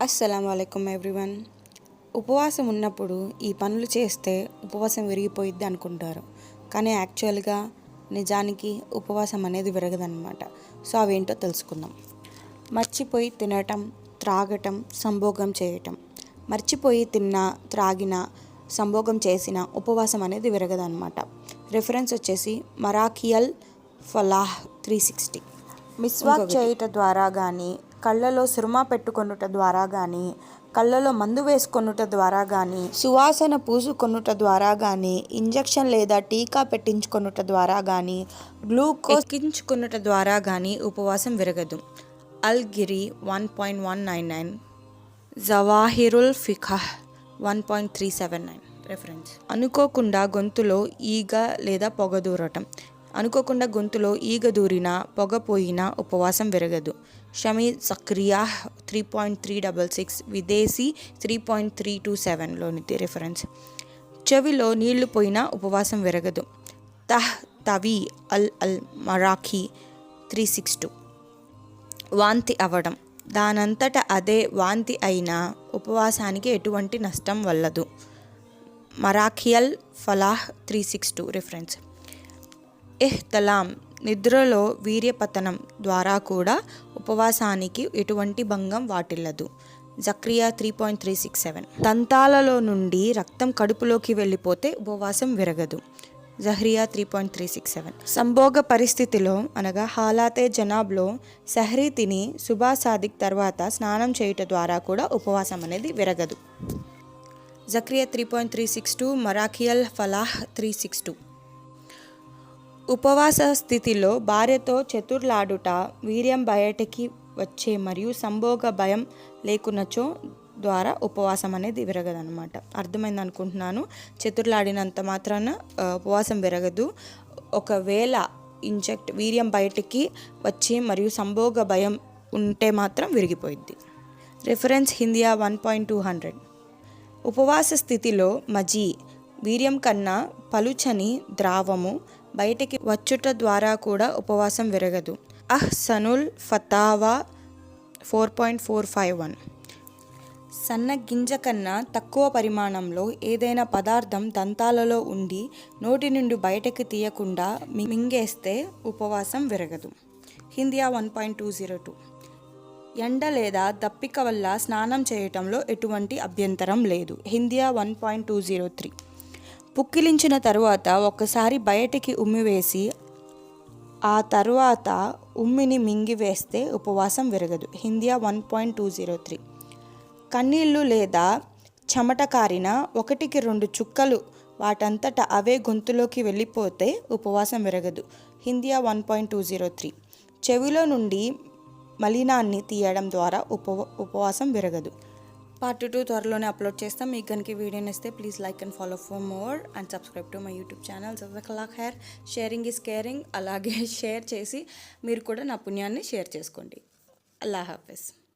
అస్సలం అయికం ఎవ్రీవన్. ఉపవాసం ఉన్నప్పుడు ఈ పనులు చేస్తే ఉపవాసం విరిగిపోయిద్ది అనుకుంటారు. కానీ యాక్చువల్గా నిజానికి ఉపవాసం అనేది విరగదన్నమాట. సో అవేంటో తెలుసుకుందాం. మర్చిపోయి తినటం త్రాగటం సంభోగం చేయటం. మర్చిపోయి తిన్నా త్రాగిన సంభోగం చేసిన ఉపవాసం అనేది విరగదన్నమాట. రిఫరెన్స్ వచ్చేసి మరాకియల్ ఫలాహ్ త్రీ సిక్స్టీ. మిస్వాక్ చేయుట ద్వారా కానీ కళ్ళలో సురుమా పెట్టుకొనుట ద్వారా కానీ కళ్ళలో మందు వేసుకొనుట ద్వారా కానీ సువాసన పూసుకొనుట ద్వారా కానీ ఇంజెక్షన్ లేదా టీకా పెట్టించుకొనుట ద్వారా కానీ గ్లూకోజ్ ఎక్కించుకొనుట ద్వారా కానీ ఉపవాసం విరగదు. అల్గిరి one point one nine nine జవాహిరుల్ ఫిఖహ్ one point three seven nine reference. అనుకోకుండా గొంతులో ఈగ లేదా పొగ దూరటం. అనుకోకుండా గొంతులో ఈగ దూరిన పొగ పోయినా ఉపవాసం విరగదు. షమీ సక్రియా three point three double six విదేశీ త్రీ పాయింట్ త్రీ టూ సెవెన్లోని రిఫరెన్స్. చెవిలో నీళ్ళు పోయినా ఉపవాసం విరగదు. తహ్ తవి అల్ అల్ మరాఖీ త్రీ సిక్స్ టూ. వాంతి అవ్వడం దానంతట అదే వాంతి అయినా ఉపవాసానికి ఎటువంటి నష్టం వల్లదు. మరాఖియల్ ఫలాహ్ త్రీ సిక్స్ టూ రిఫరెన్స్. ఎహ్తలాం నిద్రలో వీర్యపతనం ద్వారా కూడా ఉపవాసానికి ఎటువంటి భంగం వాటిల్లదు. Zakriya three point three six seven. దంతాలలో నుండి రక్తం కడుపులోకి వెళ్ళిపోతే ఉపవాసం విరగదు. జహ్రియా three point three six seven. సంభోగ పరిస్థితిలో అనగా హాలాతే జనాబ్లో సహరీ తిని సుభాసాదిక్ తర్వాత స్నానం చేయుట ద్వారా కూడా ఉపవాసం అనేది విరగదు. Zakriya three point three six two మరాఖియల్ ఫలాహ్ త్రీ సిక్స్ టూ. ఉపవాస స్థితిలో భార్యతో చతుర్లాడుట వీర్యం బయటికి వచ్చే మరియు సంభోగ భయం లేకున్నచో ద్వారా ఉపవాసం అనేది విరగదనమాట అర్థమైంది అనుకుంటున్నాను? చతుర్లాడినంత మాత్రాన ఉపవాసం విరగదు. ఒకవేళ ఇంజెక్ట్ వీర్యం బయటికి వచ్చి మరియు సంభోగ భయం ఉంటే మాత్రం విరిగిపోయిద్ది. రిఫరెన్స్ హిందియా వన్ పాయింట్ టూ హండ్రెడ్ ఉపవాస స్థితిలో మజీ వీర్యం కన్నా పలుచని ద్రావము బయటికి వచ్చుట ద్వారా కూడా ఉపవాసం విరగదు. అహ్ సనుల్ ఫతావా four point four five one. సన్న గింజ కన్నా తక్కువ పరిమాణంలో ఏదైనా పదార్థం దంతాలలో ఉండి నోటి నుండి బయటకు తీయకుండా మింగేస్తే ఉపవాసం విరగదు. హిందియా one point two zero two. ఎండ లేదా దప్పిక వల్ల స్నానం చేయటంలో ఎటువంటి అభ్యంతరం లేదు. హిందియా one point two zero three. పుక్కిలించిన తరువాత ఒక్కసారి బయటికి ఉమ్మివేసి ఆ తర్వాత ఉమ్మిని మింగివేస్తే ఉపవాసం విరగదు. హిందియా one point two zero three. కన్నీళ్ళు లేదా చెమట కారిన ఒకటికి రెండు చుక్కలు వాటంతట అవే గొంతులోకి వెళ్ళిపోతే ఉపవాసం విరగదు. హిందియా one point two zero three. చెవిలో నుండి మలినాన్ని తీయడం ద్వారా ఉప ఉపవాసం విరగదు. పార్ట్ టూ త్వరలోనే అప్లోడ్ చేస్తాం. మీకు కనుక వీడియో నచ్చితే please like and follow for more and subscribe to my YouTube channel. జజకలాక్ hair sharing is caring అలాగే షేర్ చేసి మీరు కూడా నా పుణ్యాన్ని షేర్ చేసుకోండి. అల్లా హాఫెజ్.